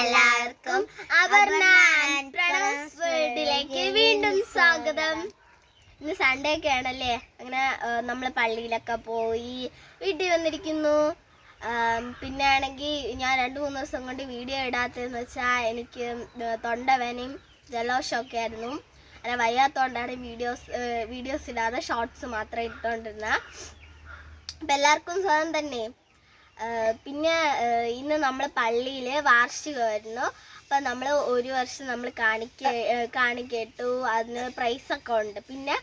എല്ലാവർക്കും അപർണ ആൻഡ് വേൾഡിലേക്ക് വീണ്ടും സ്വാഗതം. ഇന്ന് സൺഡേ ഒക്കെ ആണല്ലേ? അങ്ങനെ നമ്മൾ പള്ളിയിലൊക്കെ പോയി വീട്ടിൽ വന്നിരിക്കുന്നു. പിന്നെ ആണെങ്കിൽ ഞാൻ രണ്ട് മൂന്ന് ദിവസം കൊണ്ട് വീഡിയോ ഇടാത്തതെന്ന് വെച്ചാൽ എനിക്ക് തൊണ്ടവേനയും ജലദോഷമൊക്കെ ആയിരുന്നു. അല്ല വയ്യാത്തോണ്ടാണ് വീഡിയോസ് വീഡിയോസ് ഇടാതെ ഷോർട്സ് മാത്രമേ ഇട്ടുകൊണ്ടിരുന്നത് അപ്പം എല്ലാവർക്കും സുഖം തന്നെ. പിന്നെ ഇന്ന് നമ്മൾ പള്ളിയിൽ വാർഷികമായിരുന്നു. അപ്പം നമ്മൾ ഒരു വർഷം നമ്മൾ കാണിക്ക കാണിക്കട്ടു. അതിന് പ്രൈസൊക്കെ ഉണ്ട്. പിന്നെ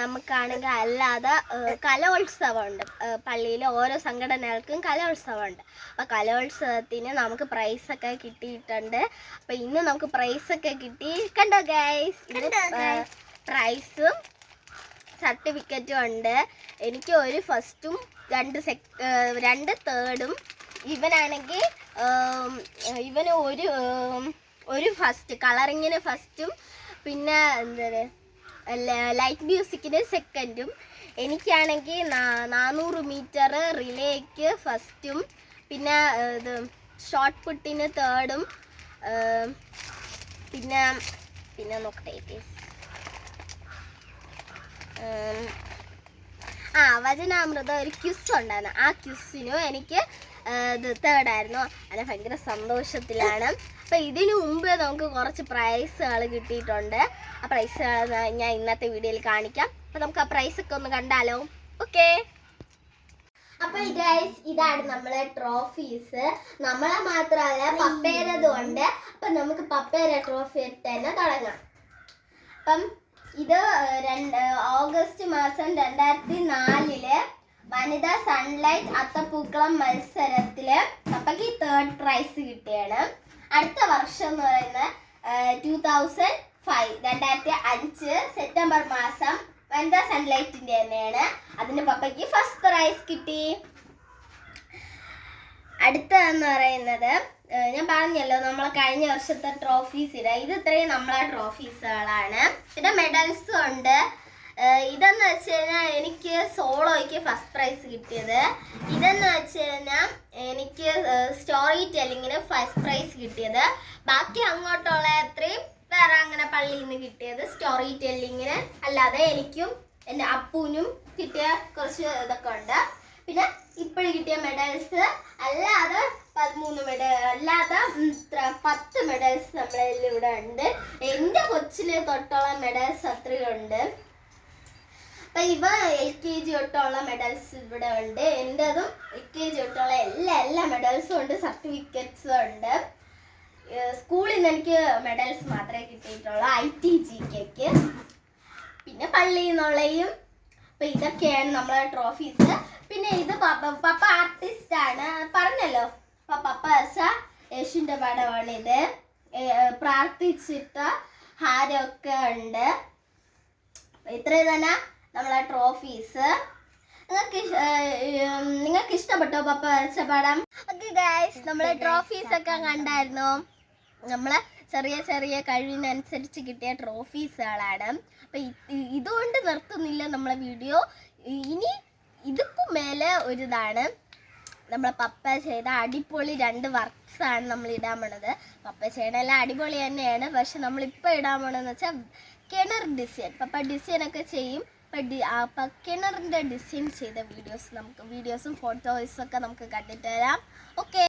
നമുക്കാണെങ്കിൽ അല്ലാതെ കലോത്സവമുണ്ട്. പള്ളിയിൽ ഓരോ സംഘടനകൾക്കും കലോത്സവമുണ്ട്. അപ്പം കലോത്സവത്തിന് നമുക്ക് പ്രൈസൊക്കെ കിട്ടിയിട്ടുണ്ട്. അപ്പം ഇന്ന് നമുക്ക് പ്രൈസൊക്കെ കിട്ടി. കണ്ടോ ഗൈസ് പ്രൈസും സർട്ടിഫിക്കറ്റും ഉണ്ട് എനിക്ക് ഒരു ഫസ്റ്റും രണ്ട് സെക് രണ്ട് തേർഡും. ഇവനാണെങ്കിൽ ഇവന് ഒരു ഒരു ഫസ്റ്റ് കളറിങ്ങിന് ഫസ്റ്റും പിന്നെ എന്താ ലൈറ്റ് മ്യൂസിക്കിന് സെക്കൻഡും. എനിക്കാണെങ്കിൽ നാനൂറ് മീറ്റർ റിലേക്ക് ഫസ്റ്റും പിന്നെ ഇത് ഷോർട്ട് പുട്ടിന് തേർഡും പിന്നെ പിന്നെ നോക്കട്ടെ ആ വചനാമൃത ഒരു ക്യുസ് ഉണ്ടായിരുന്നു. ആ ക്യുസിനും എനിക്ക് ഇത് തേർഡായിരുന്നു അങ്ങനെ ഭയങ്കര സന്തോഷത്തിലാണ്. അപ്പം ഇതിനു മുമ്പ് നമുക്ക് കുറച്ച് പ്രൈസുകൾ കിട്ടിയിട്ടുണ്ട്. ആ പ്രൈസുകൾ ഞാൻ ഇന്നത്തെ വീഡിയോയിൽ കാണിക്കാം. അപ്പം നമുക്ക് ആ പ്രൈസൊക്കെ ഒന്ന് കണ്ടാലോ? ഓക്കെ അപ്പൊ ഗൈസ് ഇതാണ് നമ്മളെ ട്രോഫീസ് നമ്മളെ മാത്രമല്ല പപ്പേരതും ഉണ്ട്. അപ്പൊ നമുക്ക് പപ്പേര ട്രോഫി തന്നെ തുടങ്ങാം. അപ്പം ഇത് രണ്ട് ഓഗസ്റ്റ് മാസം രണ്ടായിരത്തി നാലിൽ വനിതാ സൺലൈറ്റ് അത്തപ്പൂക്കളം മത്സരത്തിൽ പപ്പയ്ക്ക് തേർഡ് പ്രൈസ് കിട്ടിയാണ്. അടുത്ത വർഷം എന്ന് പറയുന്നത് ടൂ തൗസൻഡ് ഫൈവ് രണ്ടായിരത്തി അഞ്ച് സെപ്റ്റംബർ മാസം വനിതാ സൺലൈറ്റിന്റെ തന്നെയാണ്. അതിന് പപ്പയ്ക്ക് ഫസ്റ്റ് പ്രൈസ് കിട്ടി. അടുത്തതെന്ന് പറയുന്നത് ഞാൻ പറഞ്ഞല്ലോ നമ്മളെ കഴിഞ്ഞ വർഷത്തെ ട്രോഫീസ് ഇല്ല ഇത് ഇത്രയും നമ്മളെ ട്രോഫീസുകളാണ് പിന്നെ മെഡൽസും ഉണ്ട്. ഇതെന്ന് വെച്ച് കഴിഞ്ഞാൽ എനിക്ക് സോളോയ്ക്ക് ഫസ്റ്റ് പ്രൈസ് കിട്ടിയത്. ഇതെന്ന് വെച്ച് കഴിഞ്ഞാൽ എനിക്ക് സ്റ്റോറി ടെല്ലിങ്ങിന് ഫസ്റ്റ് പ്രൈസ് കിട്ടിയത്. ബാക്കി അങ്ങോട്ടുള്ള അത്രയും വേറെ അങ്ങനെ പള്ളിയിൽ നിന്ന് കിട്ടിയത് സ്റ്റോറി ടെല്ലിങ്ങിന് അല്ലാതെ എനിക്കും എന്റെ അപ്പൂനും കിട്ടിയ കുറച്ച് ഇതൊക്കെ ഉണ്ട്. പിന്നെ ഇപ്പോഴും കിട്ടിയ മെഡൽസ് അല്ലാതെ പതിമൂന്ന് മെഡൽ അല്ലാതെ പത്ത് മെഡൽസ് നമ്മളെ ഇവിടെ ഉണ്ട്. എന്റെ കൊച്ചിലെ തൊട്ടുള്ള മെഡൽസ് അത്രയുണ്ട്. അപ്പൊ ഇവ എൽ കെ ജി തൊട്ടുള്ള മെഡൽസ് ഇവിടെ ഉണ്ട്. എന്റെതും എൽ കെ ജി തൊട്ടുള്ള എല്ലാ എല്ലാ മെഡൽസും ഉണ്ട് സർട്ടിഫിക്കറ്റ്സും ഉണ്ട്. സ്കൂളിൽ നിന്ന് എനിക്ക് മെഡൽസ് മാത്രമേ കിട്ടിയിട്ടുള്ളൂ ഐ ടി ജി കെക്ക് പിന്നെ പള്ളിയിൽ നിന്നുള്ളയും അപ്പൊ ഇതൊക്കെയാണ് നമ്മളെ ട്രോഫീസ് പിന്നെ ഇത് പപ്പ പപ്പ ആർട്ടിസ്റ്റ് ആണ്. പറഞ്ഞല്ലോ. അപ്പൊ പപ്പ വരച്ച യേശുവിന്റെ പടമാണ് ഇത്. പ്രാർത്ഥിച്ചിട്ട ഹാരമൊക്കെ ഉണ്ട്. ഇത്രയും തന്നെ നമ്മളെ ട്രോഫീസ് നിങ്ങൾക്ക് നിങ്ങൾക്ക് ഇഷ്ടപ്പെട്ടോ പപ്പ വരച്ച പടം? ഓക്കെ ഗൈസ് നമ്മളെ ട്രോഫീസ് ഒക്കെ കണ്ടായിരുന്നോ? നമ്മളെ ചെറിയ ചെറിയ കഴിവിനനുസരിച്ച് കിട്ടിയ ട്രോഫീസുകളാണ്. അപ്പം ഇതുകൊണ്ട് നിർത്തുന്നില്ല നമ്മളെ വീഡിയോ. ഇനി ഇതിക്കും മേലെ ഒരിതാണ്. നമ്മളെ പപ്പ ചെയ്ത അടിപൊളി രണ്ട് വർക്ക്സ് ആണ് നമ്മൾ ഇടാൻ പോണത്. പപ്പ ചെയ്യണ എല്ലാം അടിപൊളി തന്നെയാണ്. പക്ഷെ നമ്മളിപ്പോൾ ഇടാൻ പോണതെന്ന് വെച്ചാൽ കിണർ ഡിസൈൻ. പപ്പ ഡിസൈൻ ഒക്കെ ചെയ്യും. ഇപ്പം ഡി അപ്പം കിണറിന്റെ ഡിസൈൻ ചെയ്ത വീഡിയോസ് നമുക്ക് വീഡിയോസും ഫോട്ടോസും ഒക്കെ നമുക്ക് കണ്ടിട്ട് തരാം ഓക്കെ.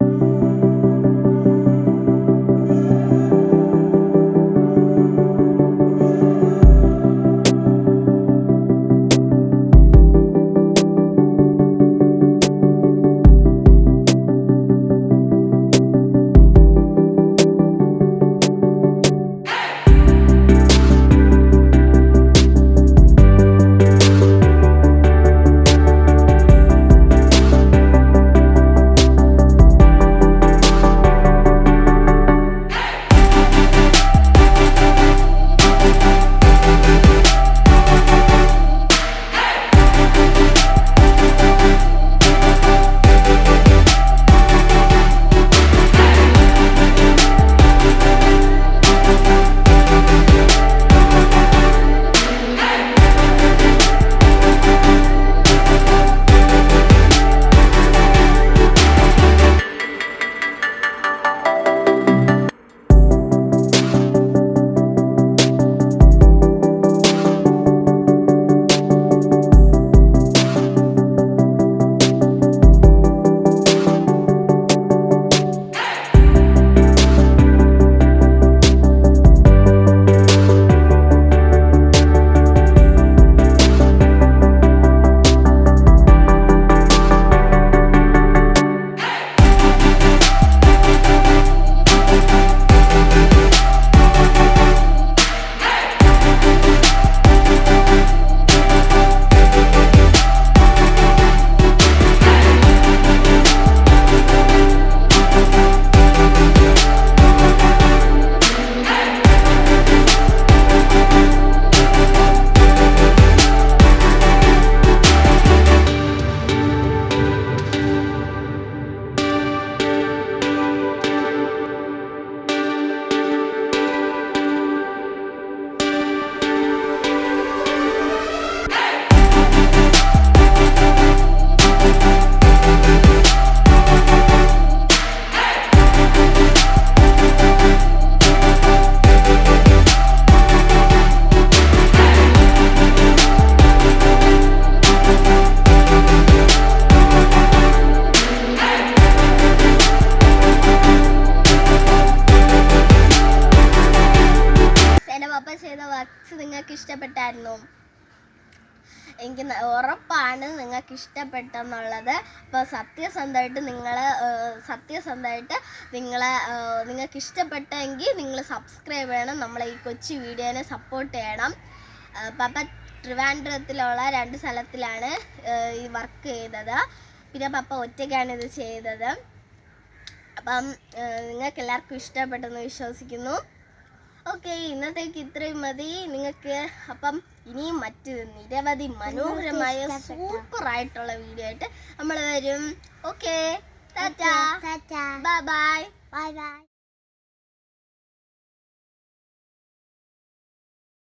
എനിക്ക് ഉറപ്പാണ് നിങ്ങൾക്ക് ഇഷ്ടപ്പെട്ടെന്നുള്ളത്. അപ്പോൾ സത്യസന്ധമായിട്ട് നിങ്ങൾ സത്യസന്ധമായിട്ട് നിങ്ങൾ നിങ്ങൾക്ക് ഇഷ്ടപ്പെട്ടെങ്കിൽ നിങ്ങൾ സബ്സ്ക്രൈബ് ചെയ്യണം. നമ്മളെ ഈ കൊച്ചു വീഡിയോനെ സപ്പോർട്ട് ചെയ്യണം. പപ്പ ട്രിവാൻഡ്രത്തിലുള്ള രണ്ട് സ്ഥലത്തിലാണ് ഈ വർക്ക് ചെയ്തത്. പിന്നെ പപ്പ ഒറ്റയ്ക്കാണ് ഇത് ചെയ്തത്. അപ്പം നിങ്ങൾക്ക് എല്ലാവർക്കും ഇഷ്ടപ്പെട്ടെന്ന് വിശ്വസിക്കുന്നു. ഓക്കെ ഇന്നത്തേക്ക് ഇത്രയും മതി. നിങ്ങൾക്ക് അപ്പം ഇനിയും മറ്റ് നിരവധി മനോഹരമായ സൂപ്പർ ആയിട്ടുള്ള വീഡിയോ ആയിട്ട് നമ്മൾ വരും. Okay bye bye bye bye